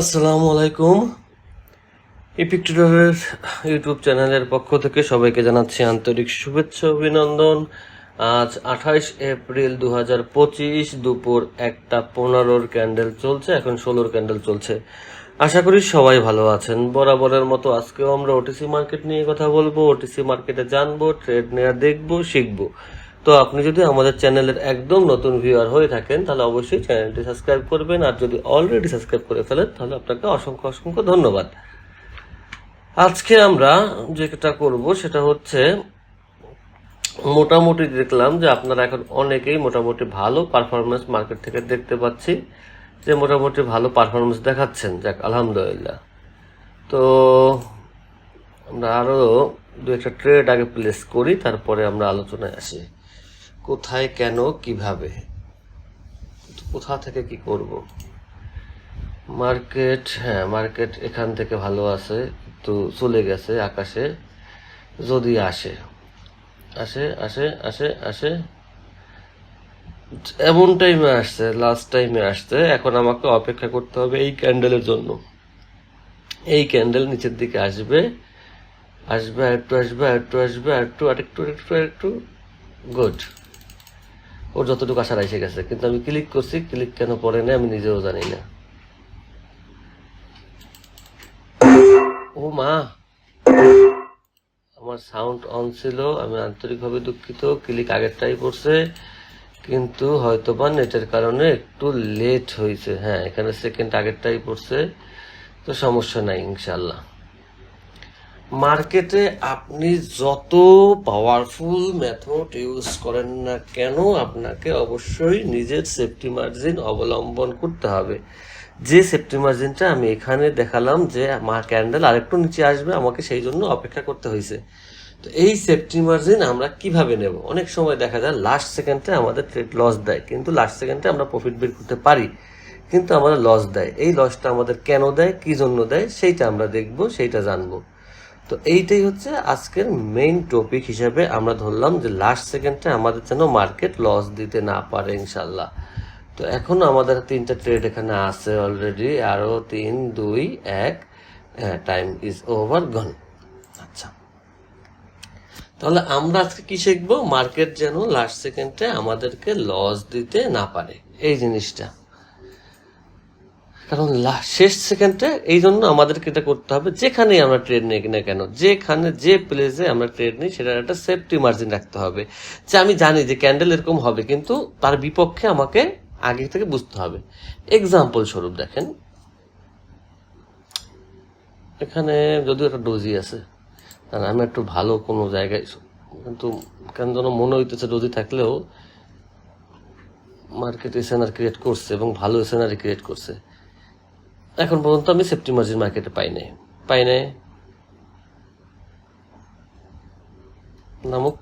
আসসালামু আলাইকুম। Epic টুডারের YouTube চ্যানেলের পক্ষ থেকে সবাইকে জানাচ্ছি আন্তরিক শুভেচ্ছা, অভিনন্দন। আজ আঠাইশ এপ্রিল দু হাজার পঁচিশ দুপুর একটা পনেরোর ক্যান্ডেল চলছে, এখন ষোলোর ক্যান্ডেল চলছে। আশা করি সবাই ভালো আছেন। বরাবরের মতো আজকেও আমরা ওটিসি মার্কেট নিয়ে কথা বলব। ওটিসি মার্কেটে জানব ট্রেড নেওয়া দেখব, শিখব। তো আপনি যদি আমাদের চ্যানেলের একদম নতুন ভিউয়ার হয়ে থাকেন, তাহলে অবশ্যই চ্যানেলটি সাবস্ক্রাইব করবেন আর যদি অলরেডি সাবস্ক্রাইব করে ফেলেন, তাহলে আপনাকে অসংখ্য অসংখ্য ধন্যবাদ। আজকে আমরা যেটা করব, সেটা হচ্ছে মোটামুটি দেখলাম যে আপনারা এখন অনেকেই মোটামুটি ভালো পারফরমেন্স মার্কেট থেকে দেখতে পাচ্ছি, যে মোটামুটি ভালো পারফরমেন্স দেখাচ্ছেন। যাক, আলহামদুলিল্লাহ। তো আমরা আরও দু একটা ট্রেড আগে প্লেস করি, তারপরে আমরা আলোচনায় আসি। কোথায়, কেন, কীভাবে? কোথা থেকে কি করব? মার্কেট হ্যাঁ মার্কেট এখান থেকে ভালো আছে, তো চলে গেছে আকাশে, যদি আসে। আসে আসে আসে আসে। এমন টাইমে আসছে লাস্ট টাইমে আসছে, এখন আমাকে অপেক্ষা করতে হবে এই ক্যান্ডেলের জন্য। এই ক্যান্ডেল নিচের দিকে আসবে আসবে আর একটু আসবে আর একটু আসবে আর একটু আর একটু একটু আর একটু গুড ওর যতটুকু আশা এসে গেছে। কিন্তু আমি ক্লিক করছি ক্লিক কেন পড়ে না আমি নিজেও জানি না। ও মা! আমার সাউন্ড অন ছিল, আমি আন্তরিকভাবে দুঃখিত ক্লিক আগেরটাই পড়ছে, কিন্তু হয়তো হয়তোবা নেটের কারণে একটু লেট হয়েছে। হ্যাঁ এখানে সেকেন্ড আগেরটাই পড়ছে, তো সমস্যা নাই ইনশাল্লাহ মার্কেটে আপনি যত পাওয়ারফুল মেথড ইউজ করেন না কেন, আপনাকে অবশ্যই নিজের সেফটি মার্জিন অবলম্বন করতে হবে। যে সেফটি মার্জিনটা আমি এখানে দেখালাম যে আমার ক্যান্ডেল আরেকটু নিচে আসবে, আমাকে সেই জন্য অপেক্ষা করতে হয়েছে। তো এই সেফটি মার্জিন আমরা কীভাবে নেব? অনেক সময় দেখা যায় লাস্ট সেকেন্ডে আমাদের ট্রেড লস দেয়, কিন্তু লাস্ট সেকেন্ডে আমরা প্রফিট বের করতে পারি, কিন্তু আমাদের লস দেয়। এই লসটা আমাদের কেন দেয়, কি জন্য দেয়, সেইটা আমরা দেখব, সেইটা জানব। তো এইটাই হচ্ছে আজকের মেইন টপিক হিসাবে আমরা ধরলাম যে লাস্ট সেকেন্ডে আমাদের যেন মার্কেট লস দিতে না পারে ইনশাল্লাহ তো এখন আমাদের তিনটা ট্রেড এখানে আছে অলরেডি আরও তিন, দুই, এক টাইম ইজ ওভার গন আচ্ছা। তাহলে আমরা আজকে কি শিখব? মার্কেট যেন লাস্ট সেকেন্ডে আমাদেরকে লস দিতে না পারে। এই জিনিসটা। কারণ শেষ সেকেন্ডে এই জন্য আমাদেরকে এটা করতে হবে, যেখানেই আমরা ট্রেড নিই না কেন, যেখানে যে প্লেসে আমরা ট্রেড নিই, সেটার একটা সেফটি মার্জিন রাখতে হবে। যে আমি জানি যে ক্যান্ডেল এরকম হবে, কিন্তু তার বিপক্ষে আমাকে আগে থেকে বুঝতে হবে। এক্সাম্পল স্বরূপ দেখেন। এখানে যদিও একটা ডোজি আছে আমি একটু ভালো কোনো জায়গায়, কিন্তু কেন যেন মনে হইতেছে ডোজি থাকলেও মার্কেট এসএনআর ক্রিয়েট করছে এবং ভালো এসএনআর ক্রিয়েট করছে। এখন পর্যন্ত আমি সেফটি মার্জিন মার্কেটে পাই নাই। পাই নাই। নামক।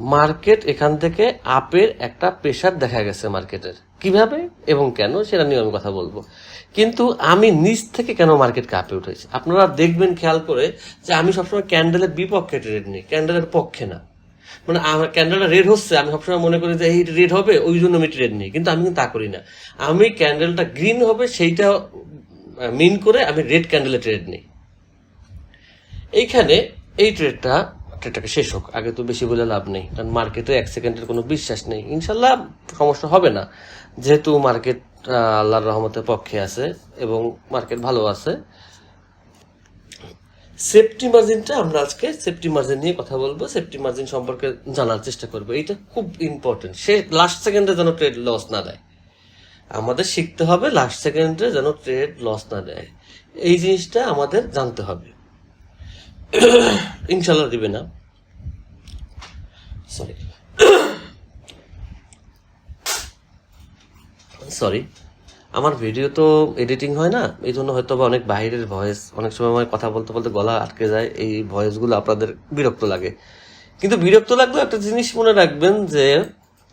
মার্কেট এখান থেকে আপের একটা প্রেশার দেখা গেছে মার্কেটের। কীভাবে এবং কেন সেটা নিয়ে আমি কথা বলব। কিন্তু আমি নিচ থেকে কেন মার্কেট কাপে উঠেছি? আপনারা দেখবেন খেয়াল করে যে আমি সবসময় ক্যান্ডেলের বিপক্ষে ট্রেড নিই। ক্যান্ডেলের পক্ষে না। মানে আমার ক্যান্ডেলটা রেড হচ্ছে, আমি সবসময় মনে করি যে এই রেড হবে, ওই জন্য আমি ট্রেড নিই। কিন্তু আমি তা করি না। আমি ক্যান্ডেলটা গ্রিন হবে, সেইটা মিন করে আমি রেড ক্যান্ডেলে ট্রেড নিই। এইখানে এই ট্রেডটা ট্রেডটাকে শেষ হোক, আগে তো বেশি বলে লাভ নেই, কারণ মার্কেটে এক সেকেন্ডের কোনো বিশ্বাস নেই। ইনশাল্লাহ সমস্যা হবে না। যেহেতু মার্কেট আল্লাহর রহমতের পক্ষে আছে এবং মার্কেট ভালো আছে সেফটি মার্জিনটা আমরা আজকে সেফটি মার্জিন নিয়ে কথা বলব। সেফটি মার্জিন সম্পর্কে জানার চেষ্টা করব। এটা খুব ইম্পর্টেন্ট সে লাস্ট সেকেন্ডে যেন ট্রেড লস না দেয়। আমাদের শিখতে হবে লাস্ট সেকেন্ডে যেন ট্রেড লস না দেয়। এই জিনিসটা আমাদের জানতে হবে। ইনশাল্লাহ দিবে না। সরি সরি আমার ভিডিও তো এডিটিং হয় না এই জন্য হয়তো বা অনেক বাইরের ভয়েস অনেক সময় আমার কথা বলতে বলতে গলা আটকে যায়, এই ভয়েসগুলো আপনাদের বিরক্ত লাগে। কিন্তু বিরক্ত লাগলেও একটা জিনিস মনে রাখবেন যে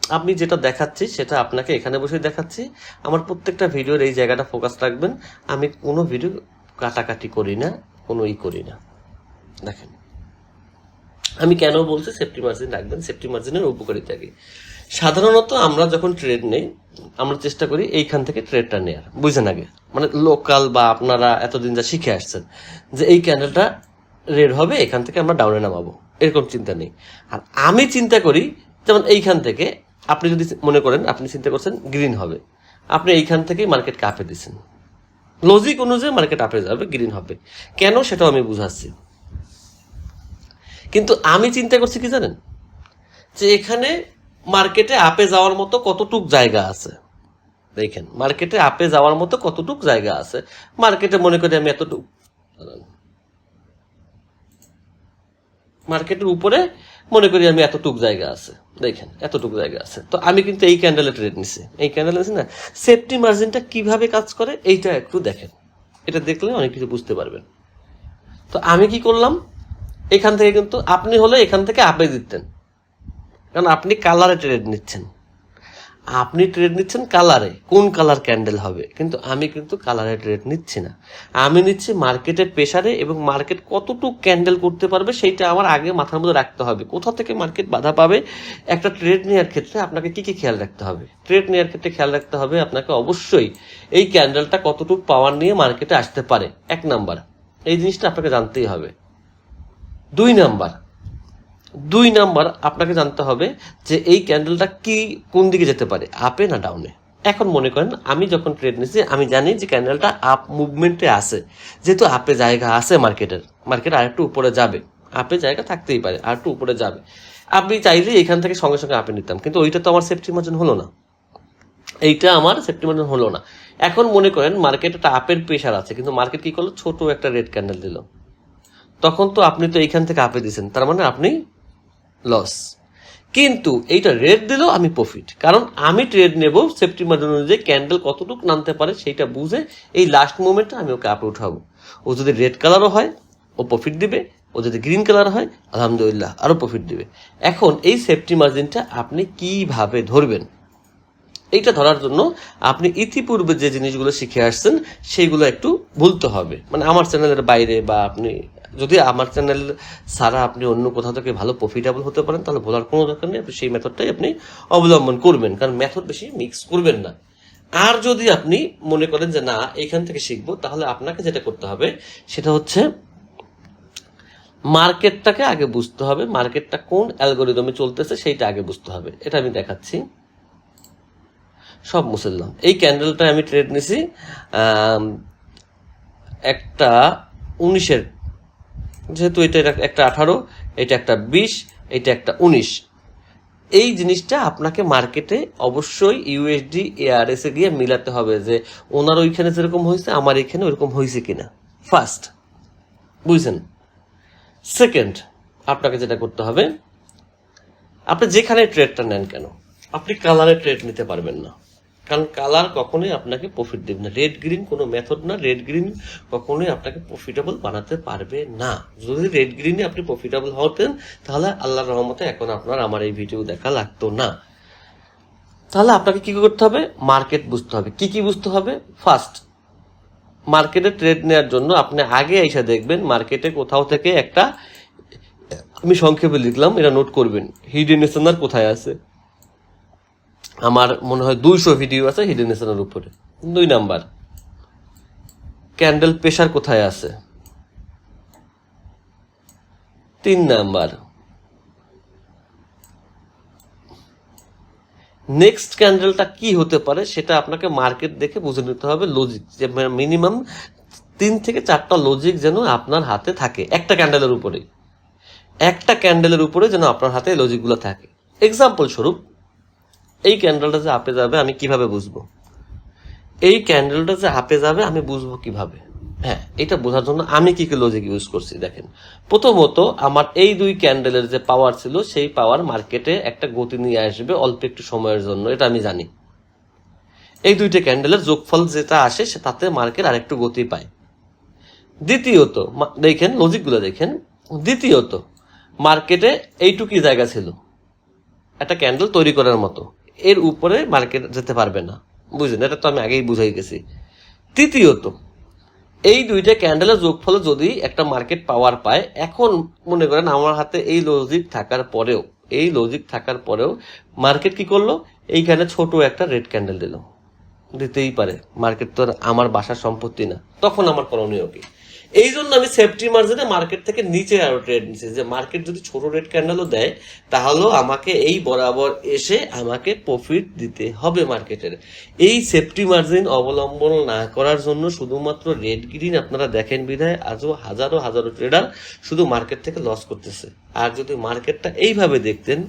আমি যেটা দেখাচ্ছি, সেটা আপনাকে এখানে বসে দেখাচ্ছি। আমার প্রত্যেকটা ভিডিওর এই জায়গাটা ফোকাস রাখবেন। আমি কোনো ভিডিও কাটাকাটি করি না, কোনো ই করি না। দেখেন। আমি কেন বলছি? সেফটি মার্জিন রাখবেন সেফটি মার্জিনের উপকারিতা কি? সাধারণত আমরা যখন ট্রেড নেই, আমরা চেষ্টা করি এইখান থেকে ট্রেডটা নেয়ার। বুঝেন আগে? মানে লোকাল বা আপনারা এতদিন যা শিখে আসছেন, যে এই ক্যান্ডেলটা রেড হবে, এখান থেকে আমরা ডাউনে নামাবো। এরকম চিন্তা নেই। আর আমি চিন্তা করি, যেমন এইখান থেকে আপনি যদি মনে করেন, আপনি চিন্তা করছেন গ্রিন হবে। আপনি এইখান থেকেই মার্কেটকে আপে দিচ্ছেন লজিক অনুযায়ী মার্কেট আপে যাবে গ্রিন হবে। কেন সেটাও আমি বুঝাচ্ছি। কিন্তু আমি চিন্তা করছি কি জানেন? যে এখানে মার্কেটে আপে যাওয়ার মতো কতটুক জায়গা আছে? দেখেন, মার্কেটে আপে যাওয়ার মতো কতটুক জায়গা আছে? মার্কেটে মনে করি আমি এতটুক। মার্কেটের উপরে মনে করি আমি এতটুক জায়গা আছে। দেখেন, এতটুক জায়গা আছে। তো আমি কিন্তু এই ক্যান্ডেলে ট্রেড নিছি। এই ক্যান্ডেল নিছি না? সেফটি মার্জিনটা কীভাবে কাজ করে? এইটা একটু দেখেন। এটা দেখলে অনেক কিছু বুঝতে পারবেন। তো আমি কি করলাম? এখান থেকে কিন্তু আপনি হলে এখান থেকে আপে দিতেন। কারণ আপনি কালারে ট্রেড নিচ্ছেন। আপনি ট্রেড নিচ্ছেন কালারে, কোন কালার ক্যান্ডেল হবে? কিন্তু আমি কিন্তু কালারে ট্রেড নিচ্ছি না। আমি নিচ্ছি মার্কেটের প্রেসারে এবং মার্কেট কতটুকু ক্যান্ডেল করতে পারবে সেইটা আমার আগে মাথার মধ্যে রাখতে হবে। কোথা থেকে মার্কেট বাধা পাবে, একটা ট্রেড নেওয়ার ক্ষেত্রে আপনাকে কি কি খেয়াল রাখতে হবে? ট্রেড নেওয়ার ক্ষেত্রে খেয়াল রাখতে হবে আপনাকে অবশ্যই এই ক্যান্ডেলটা কতটুকু পাওয়ার নিয়ে মার্কেটে আসতে পারে। এক নাম্বার এই জিনিসটা আপনাকে জানতেই হবে। দুই নাম্বার দুই নাম্বার আপনাকে জানতে হবে যে এই ক্যান্ডেলটা কি, কোন দিকে যেতে পারে আপে না ডাউনে এখন মনে করেন, আমি যখন ট্রেড নিচ্ছি আমি জানি যে ক্যান্ডেলটা আপ মুভমেন্টে আছে। যেহেতু আপে জায়গা আছে মার্কেটের মার্কেট আরেকটু উপরে যাবে। আপে জায়গা থাকতেই পারে আর একটু উপরে যাবে। আপনি চাইলে এখান থেকে সঙ্গে সঙ্গে আপে নিতাম, কিন্তু ওইটা তো আমার সেফটি মার্জিন হলো না। এইটা আমার সেফটি মার্জিন হলো না। এখন মনে করেন মার্কেট একটা আপের প্রেশার আছে, কিন্তু মার্কেট কি করল? ছোট একটা রেড ক্যান্ডেল দিল। তখন তো আপনি তো এইখান থেকে আপে দিয়েছেন তার মানে আপনি লস কিন্তু এইটা রেড দিলেও আমি প্রফিট কারণ আমি ট্রেড নেব সেফটি মার্জিন অনুযায়ী ক্যান্ডেল কতটুকু নামতে পারে সেইটা বুঝে এই লাস্ট মোমেন্টে আমি ওকে আপে উঠাবো ও যদি রেড কালারও হয়, ও প্রফিট দিবে। ও যদি গ্রিন কালার হয়, আলহামদুলিল্লাহ আরও প্রফিট দিবে। এখন এই সেফটি মার্জিনটা আপনি কীভাবে ধরবেন? এইটা ধরার জন্য আপনি ইতিপূর্বে যে জিনিসগুলো শিখে আসছেন, সেইগুলো একটু ভুলতে হবে। মানে আমার চ্যানেলের বাইরে বা আপনি যদি আমার চ্যানেল ছাড়া আপনি অন্য কোথাও থেকে ভালো প্রফিটেবল হতে পারেন, তাহলে ভোলার কোনো দরকার নেই। সেই মেথডটাই আপনি অবলম্বন করবেন। কারণ মেথড বেশি মিক্স করবেন না। আর যদি আপনি মনে করেন যে না এইখান থেকে শিখব, তাহলে আপনাকে যেটা করতে হবে, সেটা হচ্ছে মার্কেটটাকে আগে বুঝতে হবে। মার্কেটটা কোন অ্যালগোরিদমে চলতেছে, সেইটা আগে বুঝতে হবে। এটা আমি দেখাচ্ছি। সব মুছে দিলাম। এই ক্যান্ডেলটা আমি ট্রেড নিছি একটা উনিশের যেহেতু এটা একটা- আঠারো, এটা একটা বিশ, এটা একটা উনিশ। এই জিনিসটা আপনাকে মার্কেটে অবশ্যই ইউএসডি এআরএস এ গিয়ে মিলাতে হবে যে, ওনার ওইখানে যেরকম হয়েছে, আমার এখানে ওইরকম হয়েছে কিনা। ফার্স্ট বুঝছেন? সেকেন্ড আপনাকে যেটা করতে হবে, আপনি যেখানে ট্রেডটা নেন কেন, আপনি কালারে ট্রেড নিতে পারবেন না। কারণ কালার কখনোই আপনাকে প্রফিট দেবে না। রেড গ্রিন কোনো মেথড না। রেড গ্রিন কখনোই আপনাকে প্রফিটেবল বানাতে পারবে না। যদি রেড গ্রিনে আপনি প্রফিটেবল হতেন, তাহলে আল্লাহর রহমতে এখন আপনার আমার এই ভিডিও দেখা লাগতো না। তাহলে আপনাকে কি করতে হবে? মার্কেট বুঝতে হবে। কি কি বুঝতে হবে? ফার্স্ট মার্কেটে ট্রেড নেওয়ার জন্য আপনি আগে এসে দেখবেন মার্কেটে কোথাও থেকে একটা, আমি সংক্ষেপে লিখলাম, এটা নোট করবেন। হিডেন কোথায় আছে? আমার মনে হয় দুইশো ভিডিও আছে হিডেন স্থানের উপরে। দুই নাম্বার। ক্যান্ডেল প্রেশার কোথায় আছে? তিন নাম্বার। নেক্সট ক্যান্ডেলটা কি হতে পারে সেটা আপনাকে মার্কেট দেখে বুঝে নিতে হবে লজিক যে মিনিমাম তিন থেকে চারটা লজিক যেন আপনার হাতে থাকে একটা ক্যান্ডেলের উপরে একটা ক্যান্ডেলের উপরে যেন আপনার হাতে লজিকগুলো থাকে। এক্সাম্পল স্বরূপ এই ক্যান্ডেলটা যে আপে যাবে আমি কীভাবে বুঝব? এই ক্যান্ডেলটা যে আপে যাবে আমি বুঝব কীভাবে? হ্যাঁ এটা বোঝার জন্য আমি কি কি লজিক ইউজ করছি, দেখেন। প্রথমত, আমার এই দুই ক্যান্ডেলের যে পাওয়ার ছিল, সেই পাওয়ার মার্কেটে একটা গতি নিয়ে আসবে অল্প একটু সময়ের জন্য, এটা আমি জানি। এই দুইটা ক্যান্ডেলের যোগফল যেটা আসে, সে তাতে মার্কেট আরেকটু গতি পায়। দ্বিতীয়ত দেখেন লজিকগুলো দেখেন। দ্বিতীয়ত মার্কেটে এইটুকুই জায়গা ছিল। একটা ক্যান্ডেল তৈরি করার মতো। এর উপরে মার্কেট যেতে পারবে না। বুঝলেন? এটা তো আমি আগেই বুঝাই গেছি। তৃতীয়ত, এই দুইটা ক্যান্ডেলের যোগফলে যদি একটা মার্কেট পাওয়ার পায়, এখন মনে করেন আমার হাতে এই লজিক থাকার পরেও, এই লজিক থাকার পরেও মার্কেট কি করল? এইখানে ছোট একটা রেড ক্যান্ডেল দিল। দিতেই পারে। মার্কেট তো আমার বাসার সম্পত্তি না। তখন আমার করণীয় কি? এই জন্য আমি সেফটি মার্জিনে মার্কেট থেকে নিচে আরও ট্রেড নিচ্ছি যে মার্কেট যদি ছোট রেড ক্যান্ডেলও দেয়, তাহলেও আমাকে এই বরাবর এসে আমাকে প্রফিট দিতে হবে মার্কেটের এই সেফটি মার্জিন অবলম্বন না করার জন্য শুধুমাত্র রেড গ্রিন আপনারা দেখেন বিধায় আজও হাজারো হাজারো ট্রেডার শুধু মার্কেট থেকে লস করতেছে। আর যদি মার্কেটটা এইভাবে দেখতেন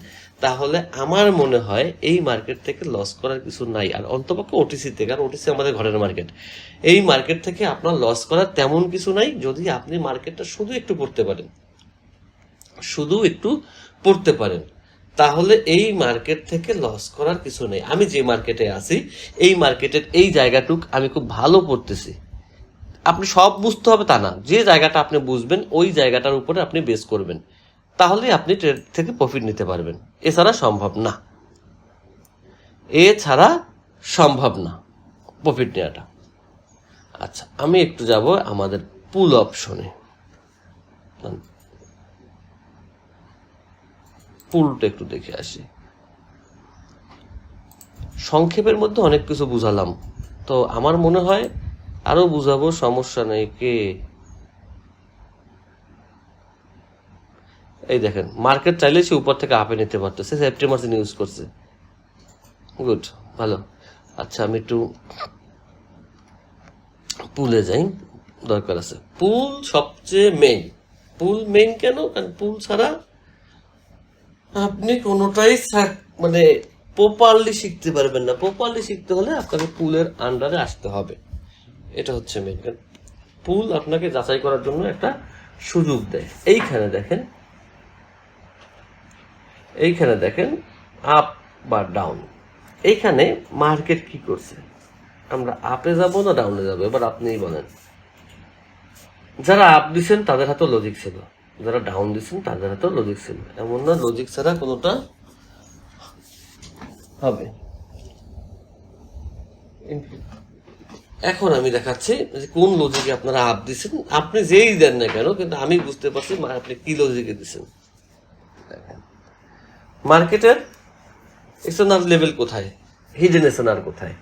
তাহলে আমার মনে হয় এই মার্কেট থেকে লস করার কিছু নাই। আর অন্তপক্ষে ওটিসি থেকে কারণ ওটিসি আমাদের ঘরের মার্কেট এই মার্কেট থেকে আপনার লস করার তেমন কিছু নাই, যদি আপনি মার্কেটটা শুধু একটু পড়তে পারেন। শুধু একটু পড়তে পারেন। তাহলে এই মার্কেট থেকে লস করার কিছু নেই। আমি যে মার্কেটে আছি, এই মার্কেটের এই জায়গাটুক আমি খুব ভালো পড়তেছি। আপনি সব বুঝতে হবে তা না। যে জায়গাটা আপনি বুঝবেন, ওই জায়গাটার উপরে আপনি বেস করবেন। তাহলে আপনি ট্রেড থেকে প্রফিট নিতে পারবেন। এছাড়া সম্ভব না। এছাড়া সম্ভব না প্রফিট নেওয়াটা। আচ্ছা আমি একটু যাব আমাদের পুল অপশনে পুলটা একটু দেখে আসি। সংক্ষেপের মধ্যে অনেক কিছু বুঝালাম। তো আমার মনে হয় আরও বুঝাবো, সমস্যা নেই, কে এই দেখেন মার্কেট চাইলে সে উপর থেকে আপে নিতে পারতেছে সেফটি মার্জিন ইউজ করছে। গুড ভালো। আচ্ছা আমি একটু পুলে যাই, দরকার আছে। পুল সবচেয়ে মেইন পুল মেইন কেন? কারণ পুল ছাড়া আপনি কোনোটাই মানে প্রপারলি শিখতে পারবেন না। প্রপারলি শিখতে হলে আপনাকে পুলের আন্ডারে আসতে হবে। এটা হচ্ছে মেইন পুল আপনাকে যাচাই করার জন্য একটা সুযোগ দেয়। এইখানে দেখেন এইখানে দেখেন আপ বা ডাউন এইখানে মার্কেট কি করছে? আমরা আপে যাব না ডাউনে যাব? এবার আপনিই বলেন। যারা আপ দিচ্ছেন তাদের হাতে লজিক ছিল। যারা ডাউন দিচ্ছেন তাদের হাতে লজিক ছিল। এমন না লজিক ছাড়া কোনোটা হবে। এখন আমি দেখাচ্ছি যে কোন লজিকে আপনারা আপ দিচ্ছেন আপনি যেই দেন না কেন, কিন্তু আমি বুঝতে পারছি আপনি কি লজিকে দিচ্ছেন মার্কেটের এসএনআর লেভেল কোথায়? হিডেন এসএনআর কোথায়?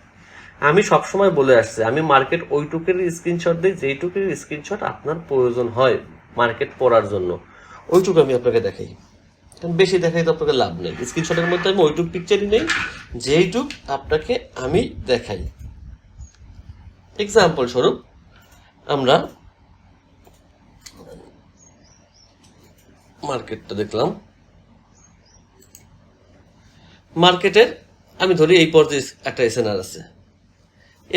আমি সবসময় বলে আসছি, আমি মার্কেট ওইটুকের স্ক্রিনশট দিই, যেইটুকের স্ক্রিনশট আপনার প্রয়োজন হয় মার্কেট পড়ার জন্য। ওইটুকু আমি আপনাকে দেখাই। কারণ বেশি দেখাই তো আপনাকে লাভ নেই। স্ক্রিনশটের মধ্যে আমি ওইটুক পিকচারই নেই, যেইটুক আপনাকে আমি দেখাই। এক্সাম্পল স্বরূপ, আমরা মার্কেটটা দেখলাম। মার্কেটের, আমি ধরি এই পর্যায়ে একটা এসএনআর আছে।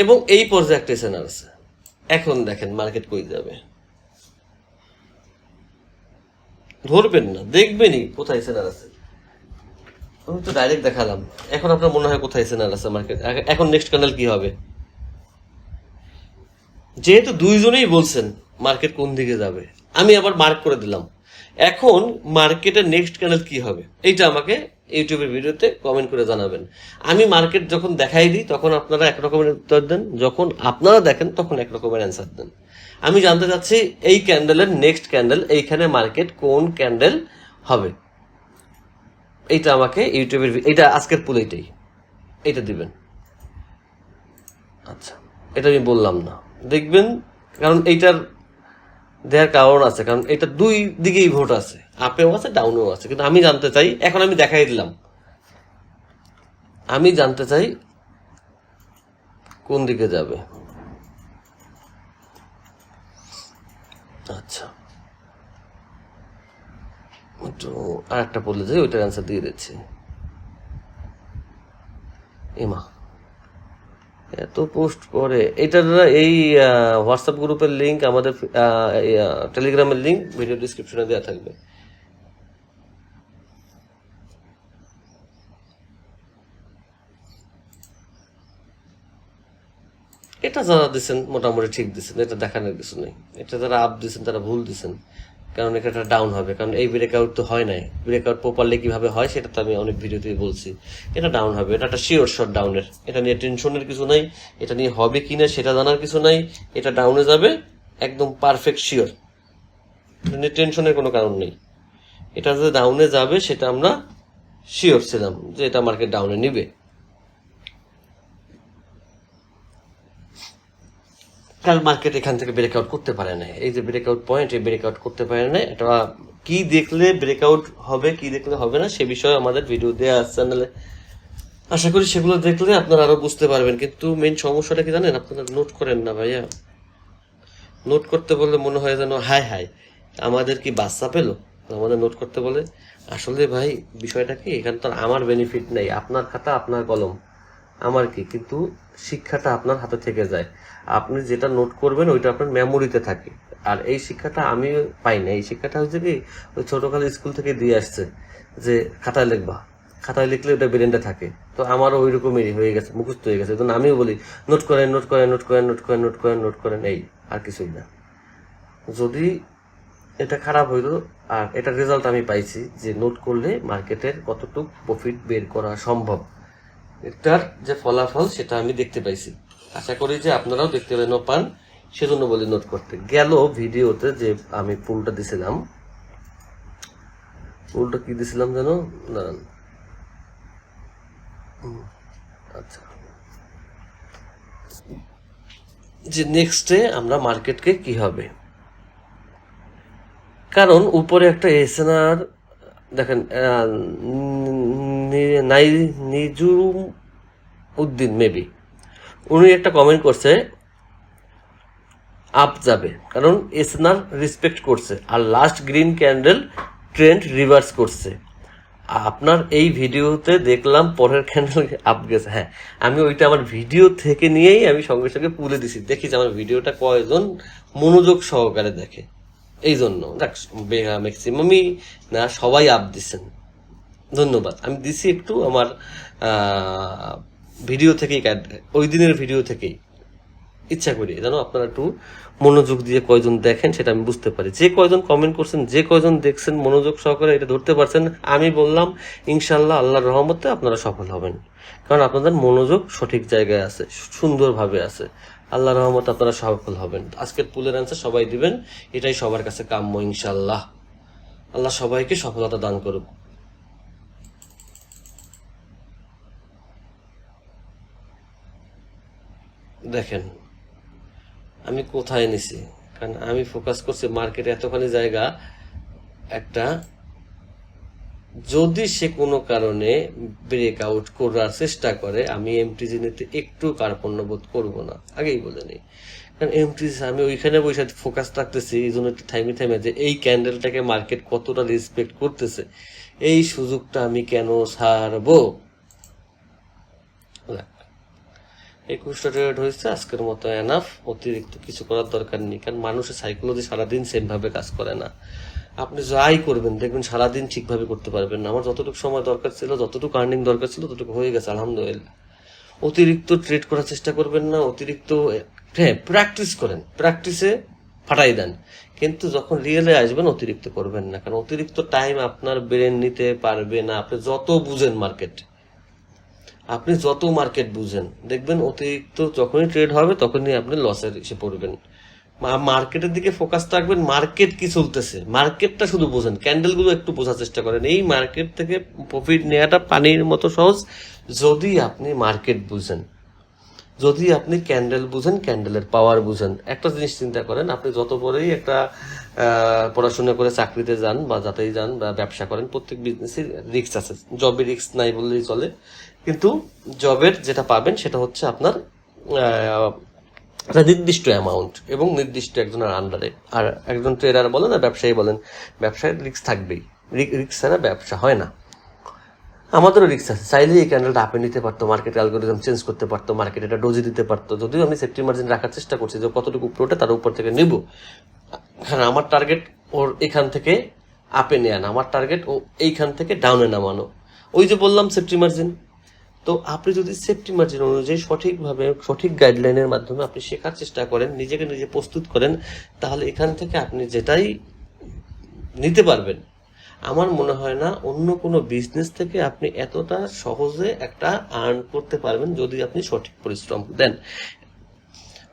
এবং এই পর্যায়ে একটা এসএনআর আছে। এখন দেখেন মার্কেট কই যাবে। ধরবেন না, দেখবেনই কোথায় এসএনআর আছে। আমি তো ডাইরেক্ট দেখালাম। এখন আপনার মনে হয় কোথায় এসএনআর আছে মার্কেট? এখন নেক্সট ক্যান্ডেল কি হবে? যেহেতু দুইজনেই বলছেন মার্কেট কোন দিকে যাবে, আমি আবার মার্ক করে দিলাম। এখন মার্কেটের নেক্সট ক্যানেল কি হবে? এইটা আমাকে ইউটিউবের ভিডিওতে কমেন্ট করে জানাবেন। আমি মার্কেট যখন দেখাই দিই, তখন আপনারা এক রকমের উত্তর দেন। যখন আপনারা দেখেন, তখন এক রকমের অ্যান্সার দেন। আমি জানতে চাচ্ছি, এই ক্যান্ডেলের নেক্সট ক্যান্ডেল এইখানে মার্কেট কোন ক্যান্ডেল হবে? এইটা আমাকে ইউটিউবের এইটা আজকের পুল এইটাই। এইটা দিবেন। আচ্ছা এটা আমি বললাম না। দেখবেন, কারণ এইটার দেওয়ার কারণ আছে। কারণ এটা দুই দিকেই ভোট আছে। আপেও আছে, ডাউনেও আছে। কিন্তু আমি জানতে চাই, এখন আমি দেখাই দিলাম। আমি জানতে চাই কোন দিকে যাবে। আচ্ছা। একটু আর একটা বলে যাই ওইটার অ্যান্সার দিয়ে দিচ্ছি। এমা এত পোস্ট করে। এটার এই হোয়াটসঅ্যাপ গ্রুপের লিংক আমাদের টেলিগ্রামের লিঙ্ক ভিডিও ডিসক্রিপশনে দেওয়া থাকবে এটা যারা দিচ্ছেন মোটামুটি ঠিক দিচ্ছেন এটা দেখানোর কিছু নেই। এটা যারা আপ দিচ্ছেন তারা ভুল দিচ্ছেন কারণ এটা ডাউন হবে। কারণ এই ব্রেকআউট তো হয় নাই। ব্রেকআউট প্রপারলি কীভাবে হয় সেটা তো আমি অনেক ভিডিওতে বলছি। এটা ডাউন হবে। এটা একটা শিওর শট ডাউনের এটা নিয়ে টেনশনের কিছু নাই। এটা নিয়ে হবে কি না সেটা জানার কিছু নাই। এটা ডাউনে যাবে। একদম পারফেক্ট শিওর এটা নিয়ে টেনশনের কোনো কারণ নেই। এটা যে ডাউনে যাবে, সেটা আমরা শিওর ছিলাম যে এটা মার্কেট ডাউনে নিবে। কাল মার্কেট এখান থেকে ব্রেকআউট করতে পারে না। এই যে ব্রেকআউট পয়েন্ট এই ব্রেকআউট করতে পারে না। এটা কি দেখলে ব্রেকআউট হবে, কি দেখলে হবে না, সে বিষয়ে আমাদের ভিডিও দেওয়া আছে চ্যানেলে আশা করি সেগুলো দেখলে আপনারা আরও বুঝতে পারবেন। কিন্তু মেইন সমস্যাটা কি জানেন? আপনারা নোট করেন না ভাইয়া। নোট করতে বললে মনে হয় যেন হাই হাই আমাদের কি বাচ্চা পেল? আমাদের নোট করতে বলে, আসলে ভাই, বিষয়টা কি? এখানে তো আমার বেনিফিট নেই। আপনার খাতা, আপনার কলম। আমার কি কিন্তু শিক্ষাটা আপনার হাতে থেকে যায়। আপনি যেটা নোট করবেন, ওইটা আপনার মেমোরিতে থাকে। আর এই শিক্ষাটা আমি পাই না। এই শিক্ষাটা হচ্ছে কি, ওই ছোটকালে স্কুল থেকে দিয়ে আসছে যে খাতায় লিখবা। খাতায় লিখলে ওটা ব্রেনটা থাকে। তো আমারও ওই রকমই হয়ে গেছে, মুখস্থ হয়ে গেছে। তো আমিও বলি নোট করেন নোট করেন নোট করেন নোট করেন নোট করেন নোট করেন, এই আর কিছুই না। যদি এটা খারাপ হইল, আর এটার রেজাল্ট আমি পাইছি যে নোট করলে মার্কেটের কতটুক প্রফিট বের করা সম্ভব। এটার যে ফলাফল সেটা আমি দেখতে পাইছি। আশা করি যে আপনারাও দেখতে পেলেন পান সেজন্য বলি নোট করতে। গেল ভিডিওতে যে আমি পুলটা দিছিলাম। পুলটা কি দিছিলাম যেন দাঁড়ান। আচ্ছা। যে নেক্সটে আমরা মার্কেটকে কি হবে? কারণ উপরে একটা এসএনআর দেখেন নিজুম উদ্দিন মেবি উনি একটা কমেন্ট করছে, আপ যাবে। কারণ এসনার রেসপেক্ট করছে। আর last green candle trend reverse করছে। আপনার এই ভিডিওতে দেখলাম পরের ক্যান্ডেল আপ গেছে। হ্যাঁ আমি ওইটা আমার ভিডিও থেকে নিয়েই আমি সঙ্গে সঙ্গে পুলে দিছি। দেখি যে আমার ভিডিওটা কয়জন মনোযোগ সহকারে দেখে। এই জন্য ম্যাক্সিমামই না, সবাই আপ দিচ্ছেন ধন্যবাদ। আমি দিছি একটু আমার ভিডিও থেকেই ওই দিনের ভিডিও থেকেই। ইচ্ছা করি। জানো, আপনারা একটু মনোযোগ দিয়ে কয়জন দেখেন সেটা আমি বুঝতে পারি। যে কয়জন কমেন্ট করছেন, যে কয়জন দেখছেন, মনোযোগ সহকারে এটা ধরতে পারছেন, আমি বললাম ইনশাল্লাহ আল্লাহর রহমতে আপনারা সফল হবেন। কারণ আপনাদের মনোযোগ সঠিক জায়গায় আছে, সুন্দরভাবে আছে। আল্লাহর রহমতে আপনারা সফল হবেন। আজকের পুলের আনসার সবাই দিবেন, এটাই সবার কাছে কাম্য ইনশাল্লাহ আল্লাহ সবাইকে সফলতা দান করুক। দেখেন আমি কোথায় নিছি কারণ আমি ফোকাস করছি মার্কেটে এতখানি জায়গা, একটা, যদি সে কোনো কারণে ব্রেক আউট করার চেষ্টা করে, আমি এমটিজি নিতে একটু কার্পণ্য বোধ করব না। আগেই বলে নিই। কারণ এমটিজি আমি ওইখানে বসে ফোকাস রাখতেছি, এই জন্য একটু থাইমে থাইমে যে এই ক্যান্ডেলটাকে মার্কেট কতটা রেসপেক্ট করতেছে, এই সুযোগটা আমি কেন ছাড়বো। একুশটা ট্রেড হয়েছে আজকের মতো এনাফ অতিরিক্ত কিছু করার দরকার নেই, কারণ মানুষের সাইকোলজি সারাদিন সেম ভাবে কাজ করে না। আপনি যাই করবেন, দেখবেন সারাদিন ঠিকভাবে করতে পারবেন না। আমার যতটুকু সময় দরকার ছিল, যতটুকু আর্নিং দরকার ছিল, ততটুকু হয়ে গেছে, আলহামদুলিল্লাহ। অতিরিক্ত ট্রেড করার চেষ্টা করবেন না, অতিরিক্ত হ্যাঁ প্র্যাকটিস করেন। প্র্যাকটিসে ফাটাই দেন। কিন্তু যখন রিয়েলে আসবেন, অতিরিক্ত করবেন না। কারণ অতিরিক্ত টাইম আপনার ব্রেন নিতে পারবে না। আপনি যত বুঝেন মার্কেট আপনি যত মার্কেট বুঝেন, দেখবেন অতিরিক্ত যখনই ট্রেড হবে, তখনই আপনি লসের এসে পড়বেন। মার্কেটের দিকে ফোকাস রাখবেন মার্কেট কি চলতেছে? মার্কেটটা শুধু বোঝেন ক্যান্ডেলগুলো একটু বোঝার চেষ্টা করেন। এই মার্কেট থেকে প্রফিট নেওয়াটা পানির মতো সহজ, যদি আপনি মার্কেট বুঝেন। যদি আপনি ক্যান্ডেল বুঝেন ক্যান্ডেলের পাওয়ার বুঝেন। একটা জিনিস চিন্তা করেন, আপনি যত বড়ই একটা পড়াশোনা করে চাকরিতে যান বা যাতেই যান বা ব্যবসা করেন, প্রত্যেক বিজনেসের রিস্ক আছে। জবে রিস্ক নাই বললেই চলে। কিন্তু জবের যেটা পাবেন সেটা হচ্ছে আপনার একটা নির্দিষ্ট অ্যামাউন্ট এবং নির্দিষ্ট একজনের আন্ডারে আর একজন ট্রেডার বলেন আর ব্যবসায়ী বলেন, ব্যবসায় রিক্স থাকবেই। রিস্ক ছাড়া ব্যবসা হয় না। আমাদেরও রিস্ক আছে। চাইলে এই ক্যান্ডেলটা আপে নিতে পারতো মার্কেট অ্যালগোরিজম চেঞ্জ করতে পারতো মার্কেট এটা ডোজে দিতে পারতো। যদিও আমি সেফটি মার্জিন রাখার চেষ্টা করছি, যে কতটুকু উপরে ওঠে তার উপর থেকে নেব। কারণ আমার টার্গেট ওর এখান থেকে আপে নেয়া না, আমার টার্গেট ও এইখান থেকে ডাউনে নামানো। ওই যে বললাম সেফটি মার্জিন তো আপনি যদি সেফটি মার্জিন অনুযায়ী সঠিকভাবে, সঠিক গাইডলাইনের মাধ্যমে আপনি শেখার চেষ্টা করেন, নিজেকে নিজে প্রস্তুত করেন, তাহলে এখান থেকে আপনি যেটাই নিতে পারবেন, আমার মনে হয় না অন্য কোনো বিজনেস থেকে আপনি এতটা সহজে একটা আর্ন করতে পারবেন যদি আপনি সঠিক পরিশ্রম দেন।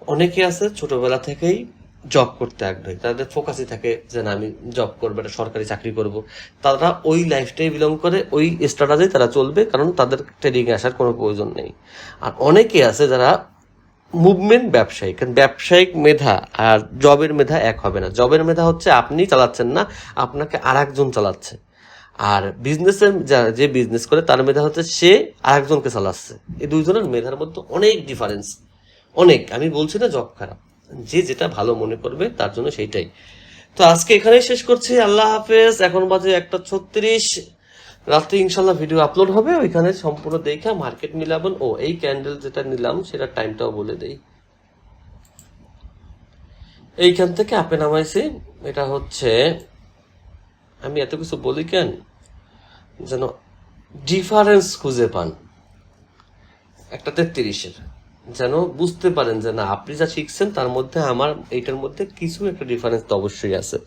অনেকে আছে ছোটবেলা থেকেই জব করতে আগ্রহী। তাদের ফোকাসই থাকে যে না, আমি জব করব, একটা সরকারি চাকরি করব। তারা ওই লাইফটাই বিলং করে, ওই স্ট্যাটাসেই তারা চলবে, কারণ তাদের ট্রেডিংয়ে আসার কোনো প্রয়োজন নেই। আর অনেকে আছে যারা মুভমেন্ট ব্যবসায়ী, কারণ ব্যবসায়িক মেধা আর জবের মেধা এক হবে না। জবের মেধা হচ্ছে আপনি চালাচ্ছেন না, আপনাকে আর একজন চালাচ্ছে। আর বিজনেসের যে বিজনেস করে, তার মেধা হচ্ছে সে আর একজনকে চালাচ্ছে। এই দুইজনের মেধার মধ্যে অনেক ডিফারেন্স অনেক। আমি বলছি না জব খারাপ। যে যেটা ভালো মনে করবে, তার জন্য সেইটাই। তো আজকে এখানেই শেষ করছি। আল্লাহ হাফেজ। এখন বাজে একটা ছত্রিশ। রাত্রে ইনশাল্লাহ ভিডিও আপলোড হবে। ওইখানে সম্পূর্ণ দেখে মার্কেট মিলাবেন ও এই ক্যান্ডেল যেটা নিলাম, সেটা টাইমটাও বলে দেই। এইখান থেকে আপে নামাইছি এটা হচ্ছে, আমি এত কিছু বলি কেন? যেন ডিফারেন্স খুঁজে পান। একটা তেত্রিশের। যেন বুঝতে পারেন যে না, আপনি যা শিখছেন তার মধ্যে আমার এইটার মধ্যে কিছু একটা ডিফারেন্স তো অবশ্যই আছে।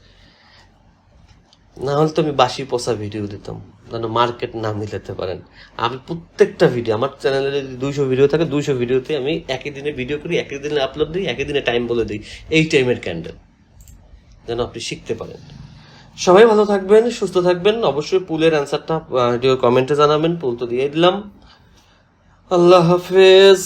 না হলে তো আমি বাসি পচা ভিডিও দিতাম, যেন মার্কেট না মিলাতে পারেন। আমি প্রত্যেকটা ভিডিও আমার চ্যানেলে যদি দুইশো ভিডিও থাকে, দুইশো ভিডিওতে আমি একই দিনে ভিডিও করি, একই দিনে আপলোড দিই, একই দিনে টাইম বলে দিই, এই টাইমের ক্যান্ডেল যেন আপনি শিখতে পারেন। সবাই ভালো থাকবেন, সুস্থ থাকবেন, অবশ্যই পুলের অ্যান্সারটা ভিডিও কমেন্টে জানাবেন, পুল তো দিয়ে দিলাম। আল্লাহ হাফেজ।